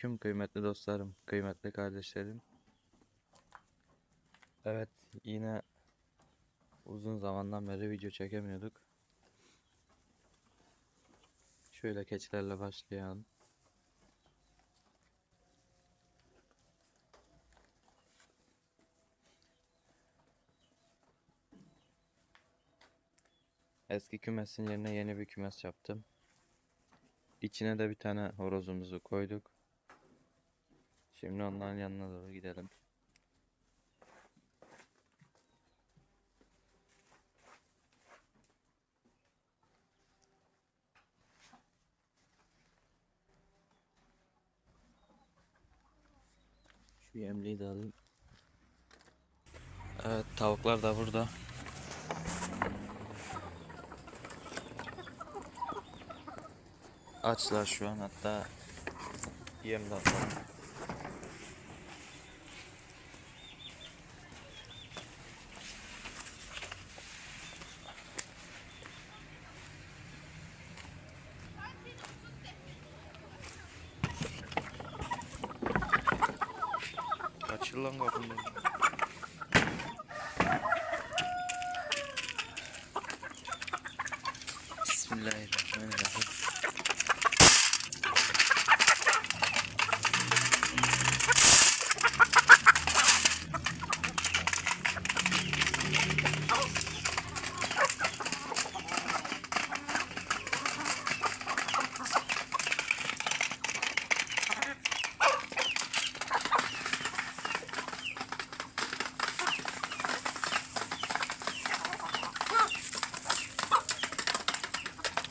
Selamünaleyküm kıymetli dostlarım, kıymetli kardeşlerim. Evet, yine uzun zamandan beri video çekemiyorduk. Şöyle keçilerle başlayalım. Eski kümesin yerine yeni bir kümes yaptım. İçine de bir tane horozumuzu koyduk. Şimdi onların yanına doğru gidelim. Şu yemliği de alayım. Evet tavuklar da burada. Açlar şu an hatta yem de atalım. Kaçır lan kapını. Bismillahirrahmanirrahim.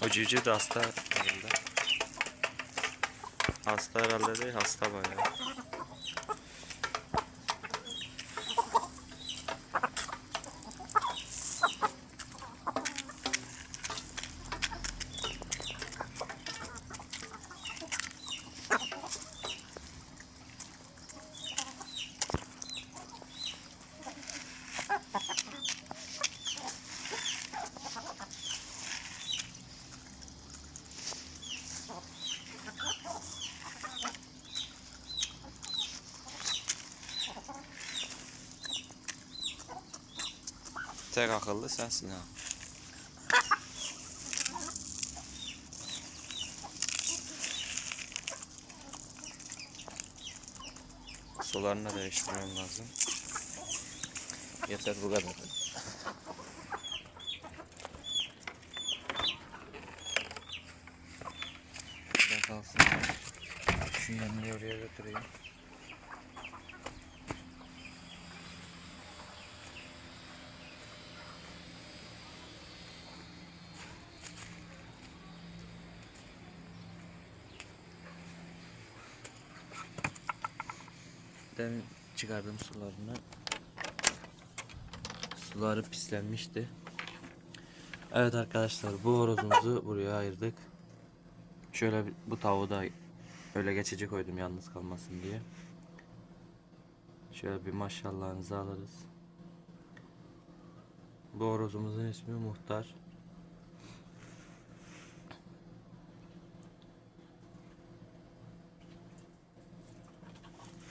O civciv de hasta herhalde. Hasta herhalde değil, hasta bayağı. Tek akıllı sensin ha. Sularını değiştirmem lazım. Yeter bu kadar. Şurada kalsın. Şu yemliği oraya götüreyim. Demin çıkardım sularını. Suları pislenmişti. Evet arkadaşlar bu horozumuzu buraya ayırdık. Şöyle bu tavuğu da öyle geçici koydum yalnız kalmasın diye. Şöyle bir maşallahınızı alırız. Bu horozumuzun ismi Muhtar.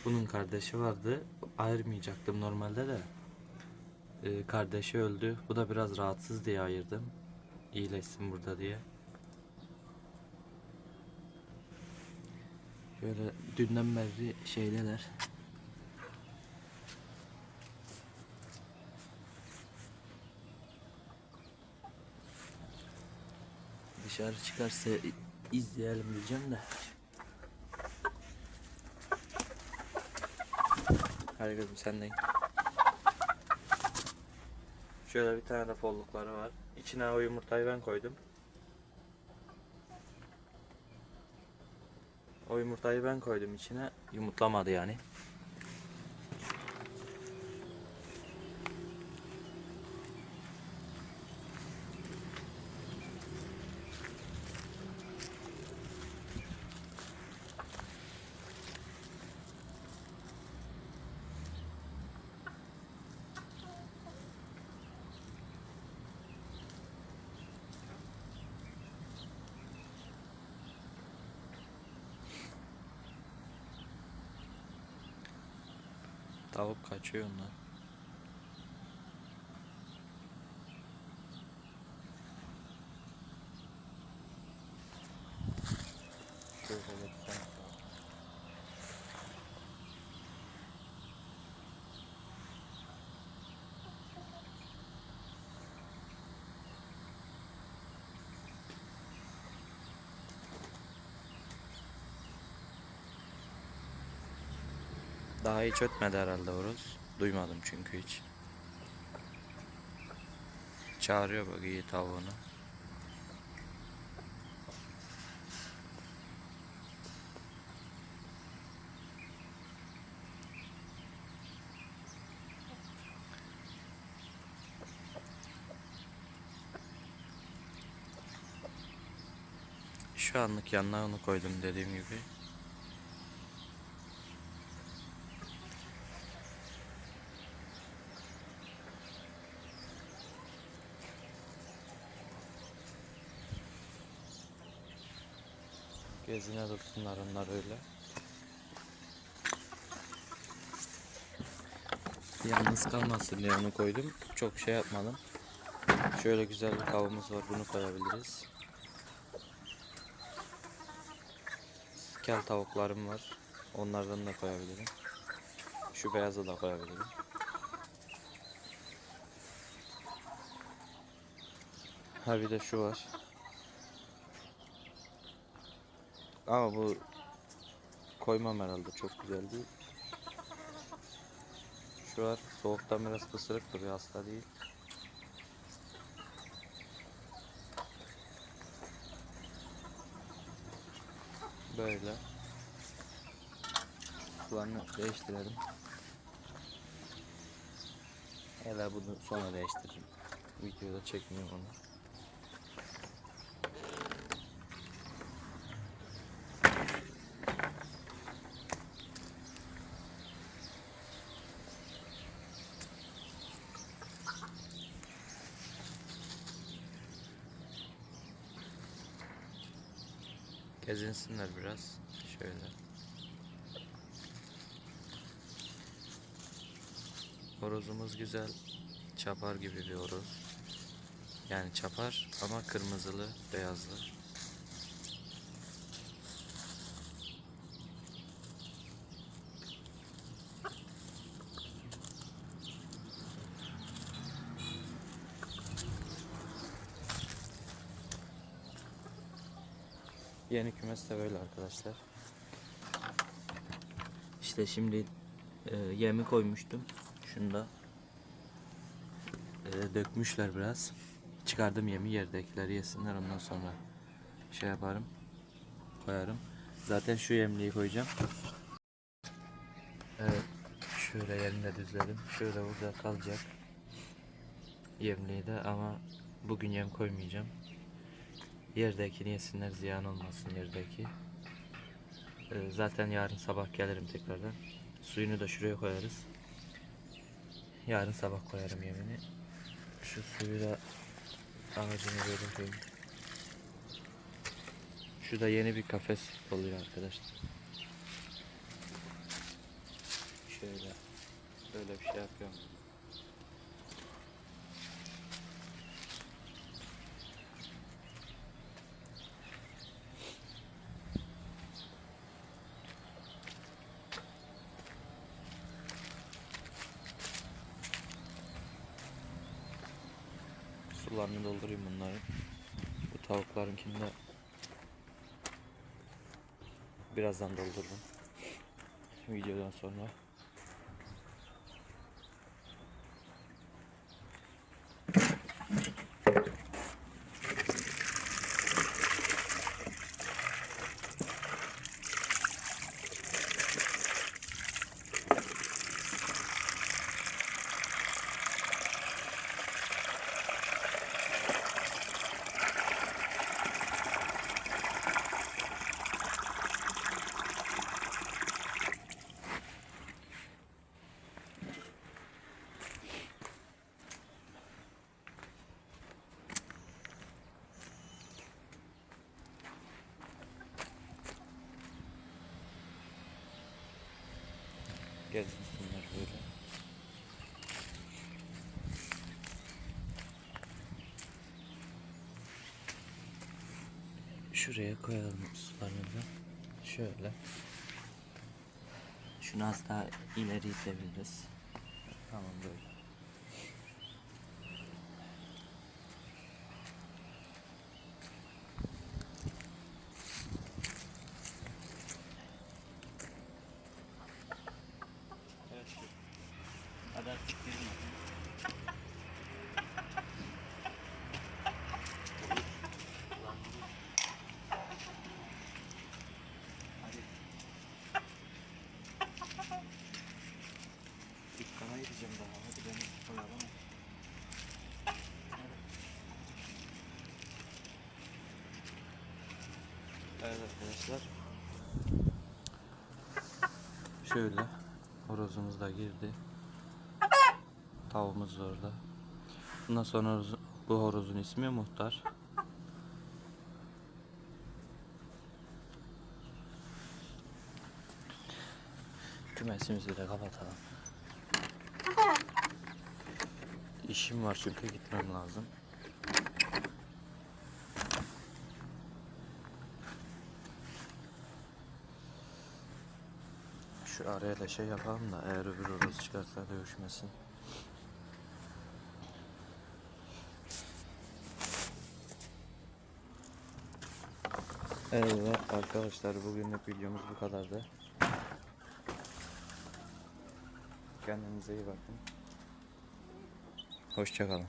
Bunun kardeşi vardı. Ayırmayacaktım normalde de. Ee, kardeşi öldü. Bu da biraz rahatsız diye ayırdım. İyileşsin burada diye. Şöyle dünden beri şeydeler. Dışarı çıkarsa izleyelim diyeceğim de. Hadi kızım sendeyim. Şöyle bir tane de follukları var. İçine o yumurtayı ben koydum. O yumurtayı ben koydum içine. Yumurtlamadı yani. Tavuk kaçıyor onlar. Şöyle geçsem. Daha hiç ötmedi herhalde horoz. Duymadım çünkü hiç. Çağırıyor bak iyi tavuğunu. Şu anlık yanına onu koydum dediğim gibi. Gezine dursunlar onlar öyle. Yalnız kalmasın diye onu koydum. Çok şey yapmadım. Şöyle güzel bir kavumuz var. Bunu koyabiliriz. Kel tavuklarım var. Onlardan da koyabilirim. Şu beyazı da koyabilirim. Ha bir de şu var. Ama bu koymam herhalde çok güzel değil. Şu var soğuktan biraz pısırık duruyor hasta değil. Böyle. Sularını değiştirelim. Hele bunu sonra değiştiririm. Videoda çekmiyorum onu. Gezinsinler biraz. Şöyle. Horozumuz güzel. Çapar gibi bir horoz. Yani çapar ama kırmızılı, beyazlı. Yeni kümes de böyle arkadaşlar. İşte şimdi e, yemi koymuştum. Şunda e, dökmüşler biraz. Çıkardım yemi yerdekileri yesinler ondan sonra şey yaparım. Koyarım. Zaten şu yemliği koyacağım. Evet. Şöyle yerinde düzledim. Şöyle burada kalacak. Yemliği de ama bugün yem koymayacağım. Yerdekini yesinler ziyan olmasın yerdeki. Ee, zaten yarın sabah gelirim tekrardan. Suyunu da şuraya koyarız. Yarın sabah koyarım yemini. Şu suyu da ağacını böyle koyayım. Şu da yeni bir kafes oluyor arkadaşlar. Şöyle böyle bir şey yapıyorum. Sularını doldurayım bunları. Bu tavuklarınkini de birazdan doldururum. Videodan sonra. Gelsinler böyle. Şuraya koyalım sularını Şöyle. Şunu az daha ileri itebiliriz. Tamam böyle. Evet arkadaşlar. Şöyle horozumuz da girdi. Tavuğumuz da orada. Bundan sonra bu horozun ismi Muhtar. Kümesimizi de kapatalım. İşim var çünkü gitmem lazım. Şu araya da şey yapalım da eğer öbür horoz çıkarsa dövüşmesin. Evet arkadaşlar bugünlük videomuz bu kadardı. Kendinize iyi bakın. Hoşçakalın.